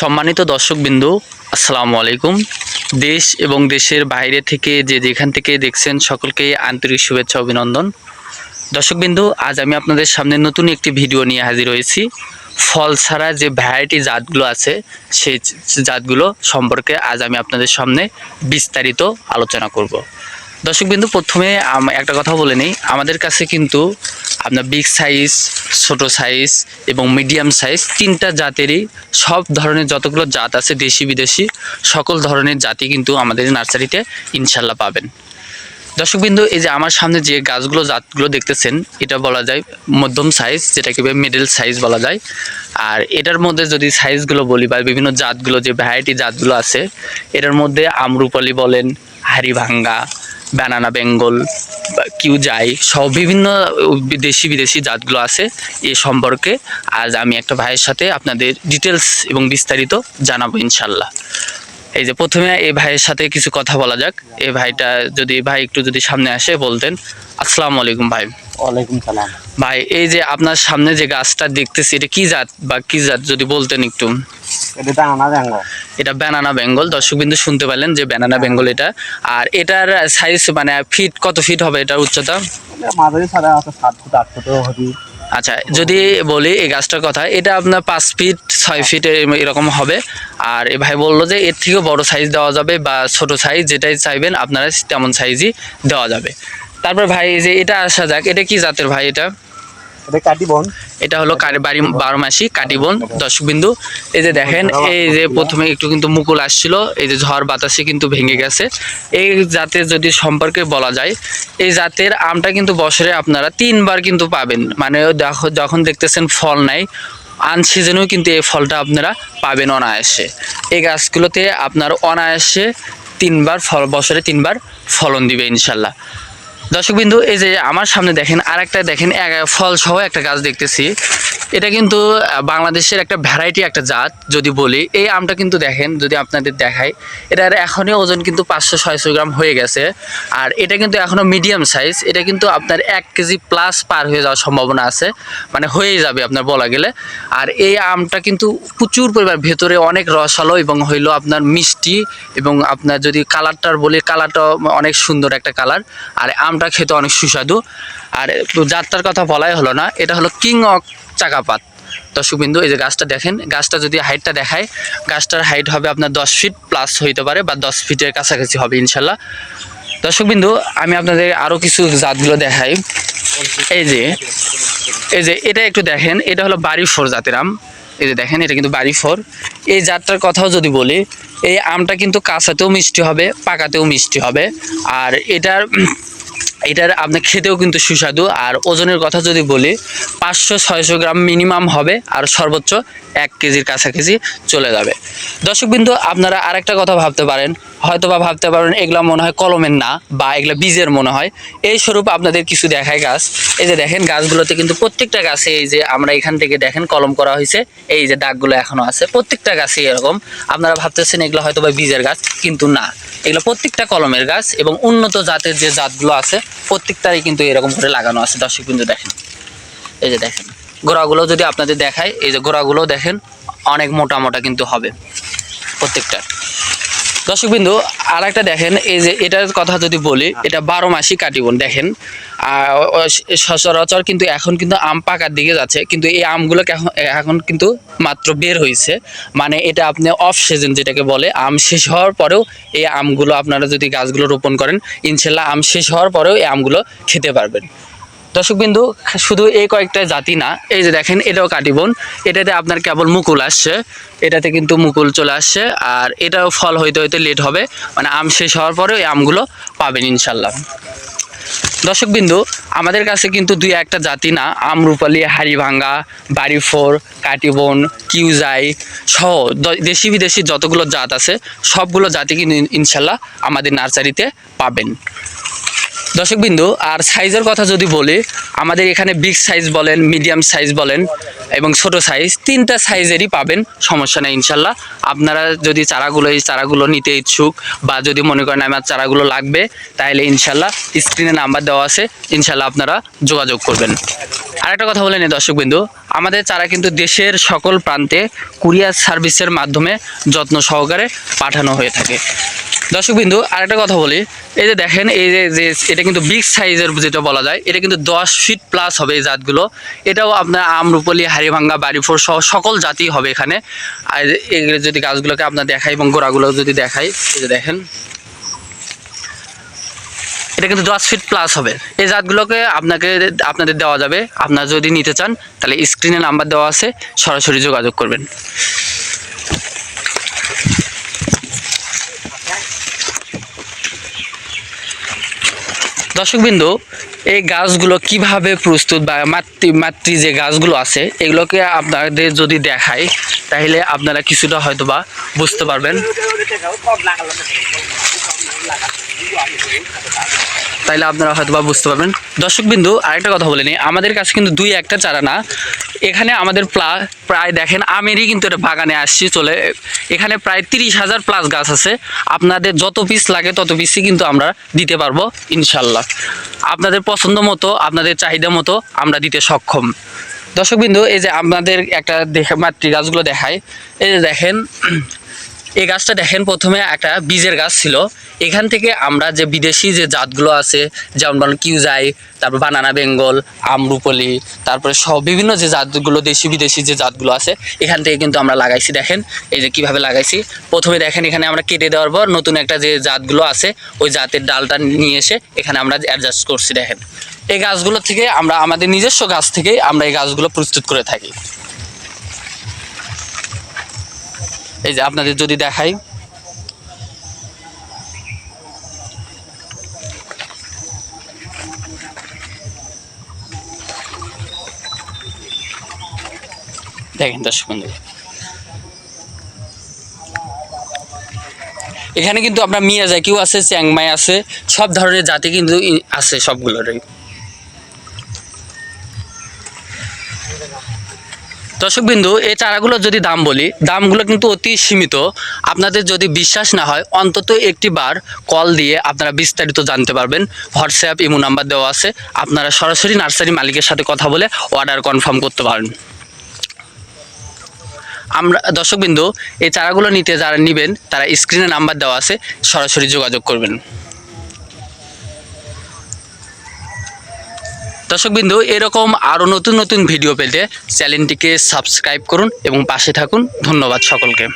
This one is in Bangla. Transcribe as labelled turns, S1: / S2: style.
S1: সম্মানিত দর্শকবিন্দু, আসসালামু আলাইকুম। দেশ এবং দেশের বাইরে থেকে যে যেখান থেকে দেখছেন সকলকে আন্তরিক শুভেচ্ছা, অভিনন্দন। দর্শকবিন্দু, আজ আমি আপনাদের সামনে নতুন একটি ভিডিও নিয়ে হাজির হয়েছি। ফল ছাড়া যে ভ্যারাইটি জাতগুলো আছে, সেই জাতগুলো সম্পর্কে আজ আমি আপনাদের সামনে বিস্তারিত আলোচনা করব। দর্শকবিন্দু, প্রথমে একটা কথা বলে নিই। আমাদের কাছে কিন্তু আপনার বিগ সাইজ, ছোট সাইজ এবং মিডিয়াম সাইজ তিনটা জাতেরই সব ধরনের যতগুলো জাত আছে দেশি, বিদেশি, সকল ধরনের জাতি কিন্তু আমাদের নার্সারিতে ইনশাল্লাহ পাবেন। দর্শকবিন্দু, এই যে আমার সামনে যে গাছগুলো, জাতগুলো দেখতেছেন, এটা বলা যায় মধ্যম সাইজ, যেটাকে মিডল সাইজ বলা যায়। আর এটার মধ্যে যদি সাইজগুলো বলি বা বিভিন্ন জাতগুলো, যে ভ্যারাইটি জাতগুলো আছে, এটার মধ্যে আমরুপালি বলেন হাড়িভাঙ্গা ব্যানানা বেঙ্গল কিউ যাই সব বিভিন্ন দেশি বিদেশি জাতগুলো আছে এ সম্পর্কে। আজ আমি একটা ভাইয়ের সাথে আপনাদের ডিটেলস এবং বিস্তারিত জানাব ইনশাল্লাহ। এই যে প্রথমে এই ভাইয়ের সাথে কিছু কথা বলা যাক। এ ভাইটা যদি, ভাই একটু যদি সামনে আসে বলতেন, আসসালামু আলাইকুম ভাই।
S2: ওয়ালাইকুম সালাম।
S1: ভাই এই যে আপনার সামনে যে গাছটা দেখতেছি এটা কি জাত বা কি জাত যদি বলতেন একটু?
S2: এটা
S1: ব্যানানা বেঙ্গল। দর্শকবিন্দু শুনতে পেলেন যে ব্যানানা বেঙ্গল এটা। আর এটার সাইজ মানে ফিট কত ফিট হবে এটার উচ্চতা?
S2: মাঝারি ছাড়া আছে সাত ফুট আট ফুট হবি
S1: আচ্ছা যদি বলি এই গাছটার কথা এটা আপনার পাঁচ ফিট ছয় ফিট এরকম হবে। আর এ ভাই বলল যে এর থেকেও বড় সাইজ দেওয়া যাবে বা ছোট সাইজ যেটাই চাইবেন আপনারা তেমন সাইজই দেওয়া যাবে। তারপর ভাই যে এটা আসা যাক এটা কি জাতের ভাই এটা?
S2: এটা
S1: এটা হলো বাড়ি বারো মাসি কাটিবন দর্শকবিন্দু। এই যে দেখেন এই যে প্রথমে একটু কিন্তু মুকুল আসছিল এই যে ঝড় বাতাসে কিন্তু ভেঙে গেছে। এই জাতের যদি সম্পর্কে বলা যায় এই জাতের আমটা কিন্তু বছরে আপনারা তিনবার কিন্তু পাবেন। মানে দেখো যখন দেখতেছেন ফল নাই আনসিজনেও কিন্তু এই ফলটা আপনারা পাবেন অনায়াসে। এই গাছগুলোতে আপনার অনায়াসে তিনবার ফল বছরে তিনবার ফলন দিবে ইনশাল্লাহ। দর্শকবিন্দু, এই যে আমার সামনে দেখেন আর একটা দেখেন ফল সহ একটা গাছ দেখতেছি। এটা কিন্তু বাংলাদেশের একটা ভ্যারাইটি একটা জাত, যদি বলি। এই আমটা কিন্তু দেখেন, যদি আপনাদের দেখাই, এটার এখনই ওজন কিন্তু পাঁচশো ছয়শো গ্রাম হয়ে গেছে। আর এটা কিন্তু এখনও মিডিয়াম সাইজ এটা কিন্তু আপনার এক কেজি প্লাস পার হয়ে যাওয়ার সম্ভাবনা আছে। মানে হয়েই যাবে আপনার বলা গেলে। আর এই আমটা কিন্তু প্রচুর পরিমাণ ভেতরে অনেক রসালো এবং হইল আপনার মিষ্টি এবং আপনার যদি কালারটার বলি কালারটা অনেক সুন্দর একটা কালার আর আমটা খেতে অনেক সুস্বাদু। আর যাত্রার কথা বলাই হলো না, এটা হলো কিং অফ চাকাপাত। দর্শকবিন্দু এই যে গাছটা দেখেন, গাছটা যদি হাইটটা দেখায়, গাছটার হাইট হবে আপনার দশ ফিট প্লাস হইতে পারে বা দশ ফিটের কাছাকাছি হবে ইনশাল্লাহ। দর্শকবিন্দু আমি আপনাদের আরও কিছু জাতগুলো দেখাই। এই যে এই যে এটা একটু দেখেন, এটা হলো বাড়ি ফোর জাতের আম। এই যে দেখেন, এটা কিন্তু বাড়ি ফোর এই জাতটার কথাও যদি বলি, এই আমটা কিন্তু কাঁচাতেও মিষ্টি হবে, পাকাতেও মিষ্টি হবে। আর এটার এটার আপনার খেতেও কিন্তু সুস্বাদু। আর ওজনের কথা যদি বলি, পাঁচশো ছয়শো গ্রাম মিনিমাম হবে আর সর্বোচ্চ এক কেজির কাছাকাছি চলে যাবে। দর্শকবিন্দু আপনারা আরেকটা কথা ভাবতে পারেন। হয়তো বা ভাবতে পারেন, এগুলো মনে হয় কলমের না বা এগুলো বীজের মনে হয়। এই স্বরূপ আপনাদের কিছু দেখায় গাছ। এই যে দেখেন, গাছগুলোতে কিন্তু প্রত্যেকটা গাছে এই যে আমরা এখান থেকে দেখেন কলম করা হয়েছে, এই যে দাগগুলো এখনও আছে। প্রত্যেকটা গাছে এরকম। আপনারা ভাবতেছেন এগুলো হয়তো বা বীজের গাছ, কিন্তু না। এগুলো প্রত্যেকটা কলমের গাছ এবং উন্নত জাতের যে জাতগুলো আছে, প্রত্যেকটারই কিন্তু এরকম করে লাগানো আছে। দর্শক কিন্তু দেখেন। এই যে দেখেন, গোড়াগুলো যদি আপনাদের দেখায় এই যে গোড়াগুলো দেখেন, অনেক মোটা মোটা কিন্তু হবে প্রত্যেকটা দর্শকবিন্দু আর একটা দেখেন, এই যে এটার কথা যদি বলি, এটা বারো মাসই কাটিবন দেখেন। সচরাচর কিন্তু এখন কিন্তু আম পাকার দিকে যাচ্ছে, কিন্তু এই আমগুলো এখন কিন্তু মাত্র বের হয়েছে মানে এটা আপনি অফ সিজন যেটাকে বলে, আম শেষ হওয়ার পরেও এই আমগুলো আপনারা যদি গাছগুলো রোপণ করেন, ইনশাল্লাহ আম শেষ হওয়ার পরেও এই আমগুলো খেতে পারবেন। দর্শকবিন্দু, শুধু এই কয়েকটা জাতি না, এই যে দেখেন, এটাও কাটিবন এটাতে আপনার কেবল মুকুল আসছে। এটাতে কিন্তু মুকুল চলে আসছে, আর এটাও ফল হইতে হইতে লেট হবে। মানে আম শেষ হওয়ার পরে এই আমগুলো পাবেন ইনশাল্লাহ। দর্শকবিন্দু, আমাদের কাছে কিন্তু দুই একটা জাতি না আমরুপালি হাড়িভাঙ্গা, বাড়িফোর, কাটিবন, কিউজাই সহ দেশি বিদেশি যতগুলো জাত আছে, সবগুলো জাতি কিন্তু ইনশাল্লাহ আমাদের নার্সারিতে পাবেন। দর্শকবিন্দু, আর সাইজের কথা যদি বলি, আমাদের এখানে বিগ সাইজ বলেন মিডিয়াম সাইজ বলেন এবং ছোট সাইজ তিনটা সাইজেরই পাবেন, সমস্যা নেই ইনশাল্লাহ। আপনারা যদি চারাগুলো, এই চারাগুলো নিতে ইচ্ছুক বা যদি মনে করেন আমার চারাগুলো লাগবে, তাহলে ইনশাল্লাহ স্ক্রিনে নাম্বার দেওয়া আছে, ইনশাল্লাহ আপনারা যোগাযোগ করবেন। আরেকটা কথা বলে নিই দর্শকবিন্দু, আমাদের চারা কিন্তু দেশের সকল প্রান্তে কুরিয়ার সার্ভিসের মাধ্যমে যত্ন সহকারে পাঠানো হয়ে থাকে। দর্শকবিন্দু, আরেকটা কথা বলি। এই যে দেখেন, এই যে যে, এটা কিন্তু বিগ সাইজের যেটা বলা যায়, এটা কিন্তু দশ ফিট প্লাস হবে এই জাতগুলো। এটাও আপনার আমরুপলি, হাড়িভাঙ্গা বাড়িফোর সহ সকল জাতি হবে এখানে। আর এগুলো যদি গাছগুলোকে আপনার দেখাই এবং গোড়াগুলো যদি দেখাই, এই যে দেখেন। এটা কিন্তু দশ ফিট প্লাস হবে। এই জাতগুলোকে আপনাকে আপনাদের দেওয়া যাবে। আপনারা যদি নিতে চান, তাহলে স্ক্রিনে নাম্বার দেওয়া আছে, সরাসরি যোগাযোগ করবেন। দর্শকবিন্দু, এই গাছগুলো কীভাবে প্রস্তুত বা মাতৃ মাতৃ যে গাছগুলো আছে, এগুলোকে আপনাদের যদি দেখাই, তাহলে আপনারা কিছুটা হয়তো বা বুঝতে পারবেন। তাইলে আপনারা হয়তো বা বুঝতে পারবেন। দর্শকবিন্দু, আরেকটা কথা বলে নিই। আমাদের কাছে কিন্তু দুই একটা চারা না। এখানে আমাদের প্লা- প্রায় দেখেন, আমেরই কিন্তু এটা বাগানে আসছি, চলে। এখানে প্রায় তিরিশ হাজার প্লাস গাছ আছে। আপনাদের যত পিস লাগে, তত পিসই কিন্তু আমরা দিতে পারব, ইনশাল্লাহ। আপনাদের পছন্দ মতো, আপনাদের চাহিদা মতো আমরা দিতে সক্ষম। দর্শকবিন্দু, এই যে আপনাদের একটা দেখে মাতৃ গাছগুলো দেখায় এই যে দেখেন এই গাছটা দেখেন, প্রথমে একটা বীজের গাছ ছিল। এখান থেকে আমরা যে বিদেশি যে জাতগুলো আছে, যেমন বলেন কিউজাই, তারপর বানানা বেঙ্গল, আমরুপলি, তারপরে সব বিভিন্ন যে জাতগুলো, দেশি বিদেশি যে জাতগুলো আছে, এখান থেকে কিন্তু আমরা লাগাইছি, দেখেন, এই যে কীভাবে লাগাইছি। প্রথমে দেখেন, এখানে আমরা কেটে দেওয়ার পর নতুন একটা যে জাতগুলো আছে, ওই জাতের ডালটা নিয়ে এসে এখানে আমরা অ্যাডজাস্ট করছি, দেখেন। এই গাছগুলো থেকে আমরা, আমাদের নিজস্ব গাছ থেকে আমরা এই গাছগুলো প্রস্তুত করে থাকি। এই যে আপনাদের যদি দেখাই। দেখেন দর্শক বন্ধু। এখানে কিন্তু আপনার মিয়াজাকিও আছে, চ্যাংমাই আছে, সব ধরনের জাতি কিন্তু আছে সবগুলোরই। দর্শকবিন্দু, এই চারাগুলোর যদি দাম বলি, দামগুলো কিন্তু অতি সীমিত। আপনাদের যদি বিশ্বাস না হয়, অন্তত একটি বার কল দিয়ে আপনারা বিস্তারিত জানতে পারবেন। হোয়াটসঅ্যাপ, ইমো নাম্বার দেওয়া আছে। আপনারা সরাসরি নার্সারি মালিকের সাথে কথা বলে অর্ডার কনফার্ম করতে পারেন। আমরা, দর্শকবিন্দু, এই চারাগুলো নিতে যারা নেবেন, তারা স্ক্রিনে নাম্বার দেওয়া আছে, সরাসরি যোগাযোগ করবেন। দর্শকবিন্দু এরকম আরও নতুন নতুন ভিডিও পেতে চ্যানেলটিকে সাবস্ক্রাইব করুন এবং পাশে থাকুন। ধন্যবাদ সকলকে।